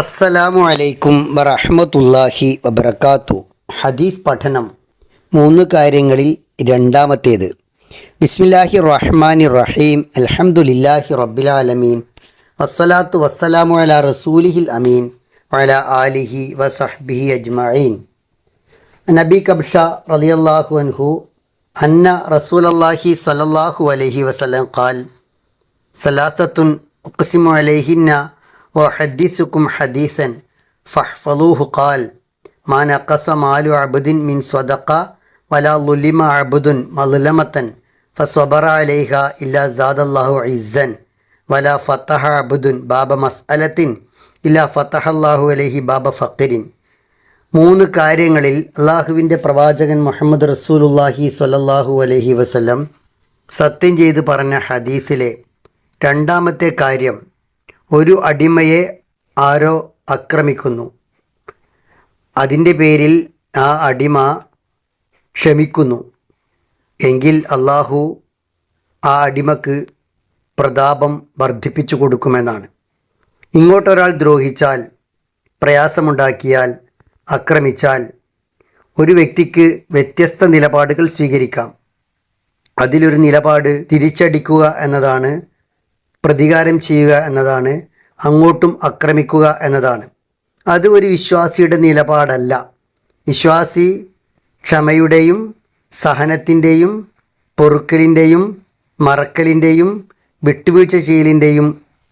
അസ്സലാമു അലൈക്കും വറഹ്മത്തുള്ളാഹി വബർക്കാത്തു ഹദീസ് പഠനം മൂന്ന് കാര്യങ്ങളിൽ രണ്ടാമത്തേത്. ബിസ്മില്ലാഹി റഹ്മാനി റഹീം. അൽഹംദുലില്ലാഹി റബ്ബിലാലമീൻ വസ്സലാത്തു വസ്സലാമു അലാ റസൂലിഹിൽ അമീൻ. അല ആലിഹി വസഹ്ബിഹി അജ്മഈൻ. നബി കബ്ഷ റളിയല്ലാഹു അൻഹു അന്ന റസൂലല്ലാഹി സ്വല്ലല്ലാഹു അലൈഹി വസല്ലം ഖാൽ സലാസത്തുൻ ഉഖ്സിമു അലൈഹിന്ന وأحدثكم حديثا فاحفظوه قال ما نقص مال عبد من صدقة ولا ظلم عبد مظلمة فصبر عليها إلا زاد الله عزا ولا فتح عبد باب مسألة إلا فتح الله عليه باب فقر മൂന്ന് കാര്യങ്ങളിൽ അള്ളാഹുവിൻ്റെ പ്രവാചകൻ മുഹമ്മദ് റസൂലുല്ലാഹി സ്വല്ലല്ലാഹു അലൈഹി വസല്ലം സത്യം ചെയ്ത് പറഞ്ഞ ഹദീസിലെ രണ്ടാമത്തെ കാര്യം ഒരു അടിമയെ ആരോ ആക്രമിക്കുന്നു. അതിന്റെ പേരിൽ ആ അടിമ ക്ഷമിക്കുന്നു. എങ്കിൽ അള്ളാഹു ആ അടിമക്ക് പ്രതാപം വർദ്ധിപ്പിച്ചു കൊടുക്കുമെന്നാണ്. ഇങ്ങോട്ടൊരാൾ ദ്രോഹിച്ചാൽ പ്രയാസമുണ്ടാക്കിയാൽ ആക്രമിച്ചാൽ ഒരു വ്യക്തിക്ക് വ്യത്യസ്ത നിലപാടുകൾ സ്വീകരിക്കാം. അതിലൊരു നിലപാട് തിരിച്ചടിക്കുക എന്നതാണ് പ്രതികാരം ചെയ്യുക എന്നതാണ് അങ്ങോട്ടും ആക്രമിക്കുക എന്നതാണ്. അത് ഒരു വിശ്വാസിയുടെ നിലപാടല്ല. വിശ്വാസി ക്ഷമയുടെയും സഹനത്തിന്റെയും പൊറുക്കലിന്റെയും മറക്കലിന്റെയും വിട്ടുവീഴ്ച ചെയ്യലിന്റെയും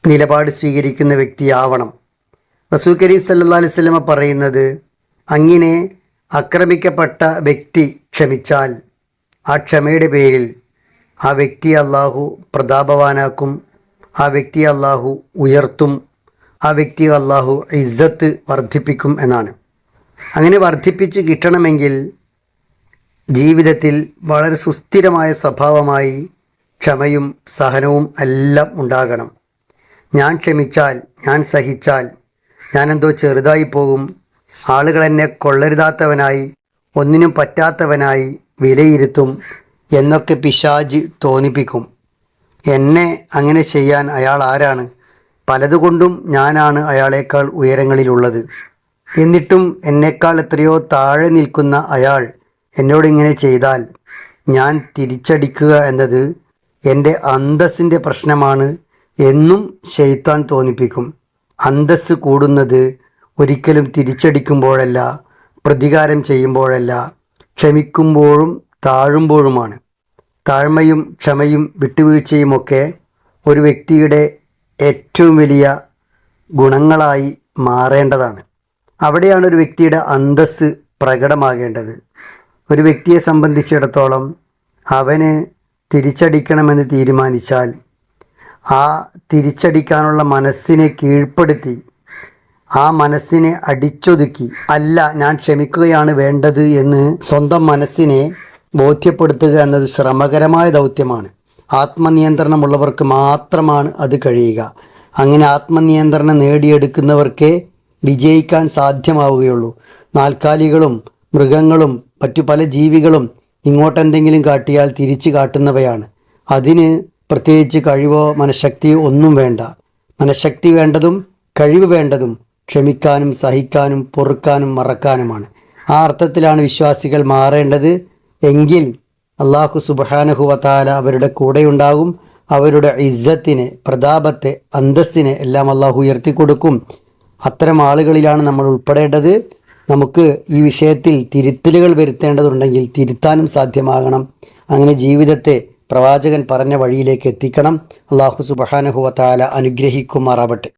നിലപാട് സ്വീകരിക്കുന്ന വ്യക്തിയാവണം. റസൂൽ കരീം സല്ലാ അലൈഹി സ്വലമ പറയുന്നത് അങ്ങനെ ആക്രമിക്കപ്പെട്ട വ്യക്തി ക്ഷമിച്ചാൽ ആ ക്ഷമയുടെ പേരിൽ ആ വ്യക്തി അള്ളാഹു പ്രതാപവാനാക്കും ആ വ്യക്തി അള്ളാഹു ഉയർത്തും ആ വ്യക്തി അള്ളാഹു ഇസ്സത്ത് വർദ്ധിപ്പിക്കും എന്നാണ്. അങ്ങനെ വർദ്ധിപ്പിച്ച് കിട്ടണമെങ്കിൽ ജീവിതത്തിൽ വളരെ സുസ്ഥിരമായ സ്വഭാവമായി ക്ഷമയും സഹനവും എല്ലാം ഉണ്ടാകണം. ഞാൻ ക്ഷമിച്ചാൽ ഞാൻ സഹിച്ചാൽ ഞാനെന്തോ ചെറുതായി പോകും ആളുകൾ എന്നെ കൊള്ളരുതാത്തവനായി ഒന്നിനും പറ്റാത്തവനായി വിലയിരുത്തും എന്നൊക്കെ പിശാജ് തോന്നിപ്പിക്കും. എന്നെ അങ്ങനെ ചെയ്യാൻ അയാൾ ആരാണ്? പലതുകൊണ്ടും ഞാനാണ് അയാളേക്കാൾ ഉയരങ്ങളിലുള്ളത്. എന്നിട്ടും എന്നേക്കാൾ എത്രയോ താഴെ നിൽക്കുന്ന അയാൾ എന്നോട് ഇങ്ങനെ ചെയ്താൽ ഞാൻ തിരിച്ചടിക്കുക എന്നത് എന്റെ അന്തസ്സിന്റെ പ്രശ്നമാണ് എന്നും ശൈത്താൻ തോന്നിപ്പിക്കും. അന്തസ് കൂടുന്നത് ഒരിക്കലും തിരിച്ചടിക്കുമ്പോഴല്ല പ്രതികാരം ചെയ്യുമ്പോഴല്ല ക്ഷമിക്കുമ്പോഴും താഴുമ്പോഴുമാണ്. താഴ്മയും ക്ഷമയും വിട്ടുവീഴ്ചയുമൊക്കെ ഒരു വ്യക്തിയുടെ ഏറ്റവും വലിയ ഗുണങ്ങളായി മാറേണ്ടതാണ്. അവിടെയാണ് ഒരു വ്യക്തിയുടെ അന്തസ്സ് പ്രകടമാകേണ്ടത്. ഒരു വ്യക്തിയെ സംബന്ധിച്ചിടത്തോളം അവന് തിരിച്ചടിക്കണമെന്ന് തീരുമാനിച്ചാൽ ആ തിരിച്ചടിക്കാനുള്ള മനസ്സിനെ കീഴ്പ്പെടുത്തി ആ മനസ്സിനെ അടിച്ചൊതുക്കി അല്ല ഞാൻ ക്ഷമിക്കുകയാണ് വേണ്ടത് എന്ന് സ്വന്തം മനസ്സിനെ ബോധ്യപ്പെടുത്തുക എന്നത് ശ്രമകരമായ ദൗത്യമാണ്. ആത്മനിയന്ത്രണമുള്ളവർക്ക് മാത്രമാണ് അത് കഴിയുക. അങ്ങനെ ആത്മനിയന്ത്രണം നേടിയെടുക്കുന്നവർക്കേ വിജയിക്കാൻ സാധ്യമാവുകയുള്ളൂ. നാൽക്കാലികളും മൃഗങ്ങളും മറ്റു പല ജീവികളും ഇങ്ങോട്ടെന്തെങ്കിലും കാട്ടിയാൽ തിരിച്ചു കാട്ടുന്നവയാണ്. അതിന് പ്രത്യേകിച്ച് കഴിവോ മനഃശക്തിയോ ഒന്നും വേണ്ട. മനഃശക്തി വേണ്ടതും കഴിവ് വേണ്ടതും ക്ഷമിക്കാനും സഹിക്കാനും പൊറുക്കാനും മറക്കാനുമാണ്. ആ അർത്ഥത്തിലാണ് വിശ്വാസികൾ മാറേണ്ടത്. എങ്കിൽ അള്ളാഹു സുബാനഹുവത്താല അവരുടെ കൂടെയുണ്ടാകും. അവരുടെ ഇസ്സത്തിനെ പ്രതാപത്തെ അന്തസ്സിനെ എല്ലാം അള്ളാഹു ഉയർത്തിക്കൊടുക്കും. അത്തരം ആളുകളിലാണ് നമ്മൾ ഉൾപ്പെടേണ്ടത്. നമുക്ക് ഈ വിഷയത്തിൽ തിരുത്തലുകൾ വരുത്തേണ്ടതുണ്ടെങ്കിൽ തിരുത്താനും സാധ്യമാകണം. അങ്ങനെ ജീവിതത്തെ പ്രവാചകൻ പറഞ്ഞ വഴിയിലേക്ക് എത്തിക്കണം. അള്ളാഹു സുബാനഹുവത്താല അനുഗ്രഹിക്കുമാറാവട്ടെ.